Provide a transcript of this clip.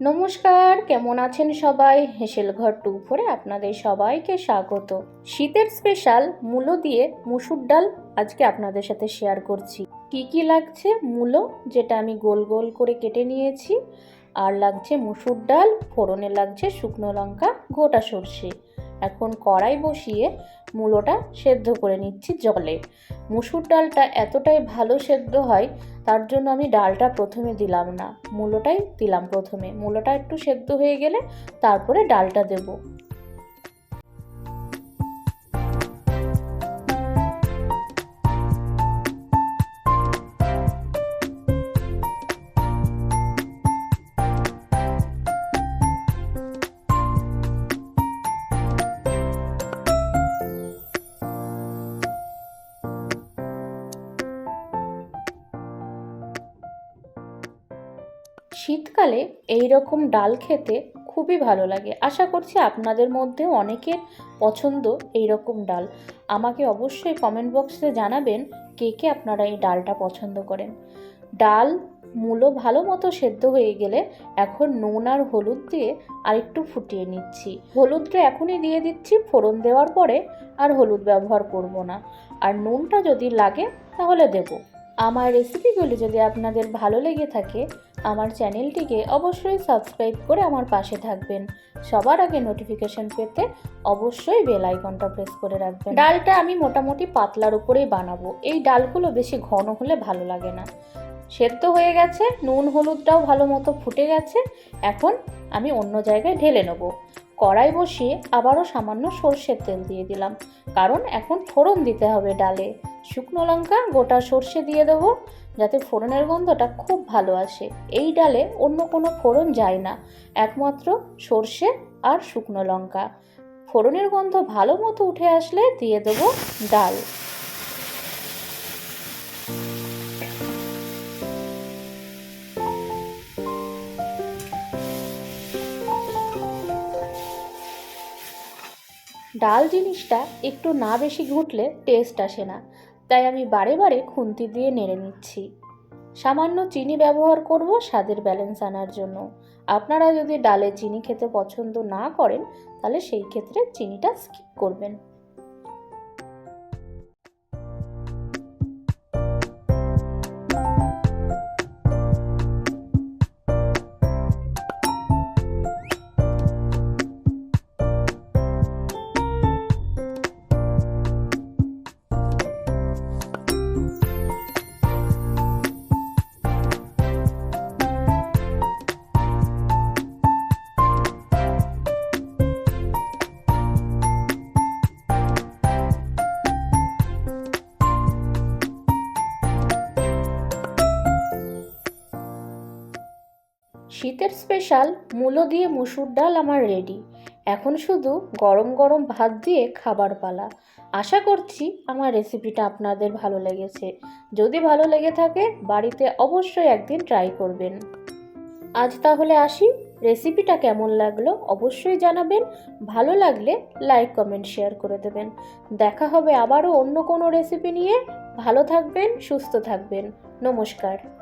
নমস্কার, কেমন আছেন সবাই? হেসেল ঘর টু ফোরে আপনাদের সবাইকে স্বাগত। শীতের স্পেশাল মূলো দিয়ে মুসুর ডাল আজকে আপনাদের সাথে শেয়ার করছি। কি কি লাগছে মূলো, যেটা আমি গোল গোল করে কেটে নিয়েছি? আর লাগছে মুসুর ডাল, ফোড়নে লাগছে শুকনো লঙ্কা, গোটা সর্ষে। এখন কড়াই বসিয়ে মূলোটা সেদ্ধ করে নিচ্ছি জলে। মুসুর ডালটা এতটাই ভালো সেদ্ধ হয়, তার জন্য আমি ডালটা প্রথমে দিলাম না, মূলোটাই দিলাম প্রথমে। মূলোটা একটু সেদ্ধ হয়ে গেলে তারপরে ডালটা দেব। শীতকালে এই রকম ডাল খেতে খুবই ভালো লাগে। আশা করছি আপনাদের মধ্যে অনেকের পছন্দ এই রকম ডাল। আমাকে অবশ্যই কমেন্ট বক্সে জানাবেন কে কে আপনারা এই ডালটা পছন্দ করেন। ডাল মূলো ভালো মতো সেদ্ধ হয়ে গেলে এখন নুন আর হলুদ দিয়ে আরেকটু ফুটিয়ে নিচ্ছি। হলুদটা এখনই দিয়ে দিচ্ছি, ফোড়ন দেওয়ার পরে আর হলুদ ব্যবহার করব না। আর নুনটা যদি লাগে তাহলে দেবো। আমার রেসিপিগুলি যদি আপনাদের ভালো লেগে থাকে আমার চ্যানেলটিকে অবশ্যই সাবস্ক্রাইব করে আমার পাশে থাকবেন। সবার আগে নোটিফিকেশন পেতে অবশ্যই বেল আইকনটা প্রেস করে রাখবেন। ডালটা আমি মোটামুটি পাতলার উপরেই বানাবো। এই ডালগুলো বেশি ঘন হলে ভালো লাগে না। সেদ্ধ হয়ে গেছে, নুন, হলুদটাও ভালো মতো ফুটে গেছে। এখন আমি অন্য জায়গায় ঢেলে নেব। কড়াই বসিয়ে আবারও সামান্য সর্ষের তেল দিয়ে দিলাম। কারণ এখন ফোড়ন দিতে হবে ডালে। শুকনো লঙ্কা, গোটা সর্ষে দিয়ে দেবো যাতে ফোড়নের গন্ধটা খুব ভালো আসে। এই ডালে অন্য কোনো ফোড়ন যায় না। একমাত্র সর্ষে আর শুকনো লঙ্কা। ফোড়নের গন্ধ ভালো মতো উঠে আসলে দিয়ে দেবো ডাল। ডাল জিনিসটা একটু না বেশি ঘুটলে টেস্ট আসে না। তাই আমি বারে বারে খুন্তি দিয়ে নেড়ে নিচ্ছি। সামান্য চিনি ব্যবহার করব স্বাদের ব্যালেন্স আনার জন্য। আপনারা যদি ডালে চিনি খেতে পছন্দ না করেন, তাহলে সেই ক্ষেত্রে চিনিটা স্কিপ করবেন। শীতের স্পেশাল মূলো দিয়ে মুসুর ডাল আমার রেডি এখন শুধু গরম গরম ভাত দিয়ে খাবার পালা। আশা করছি আমার রেসিপিটা আপনাদের ভালো লেগেছে। যদি ভালো লেগে থাকে, বাড়িতে অবশ্যই একদিন ট্রাই করবেন। আজ তাহলে আসি। রেসিপিটা কেমন লাগল অবশ্যই জানাবেন। ভালো লাগলে লাইক কমেন্ট শেয়ার করে দেবেন। দেখা হবে আবারও অন্য কোনো রেসিপি নিয়ে। ভালো থাকবেন, সুস্থ থাকবেন। নমস্কার।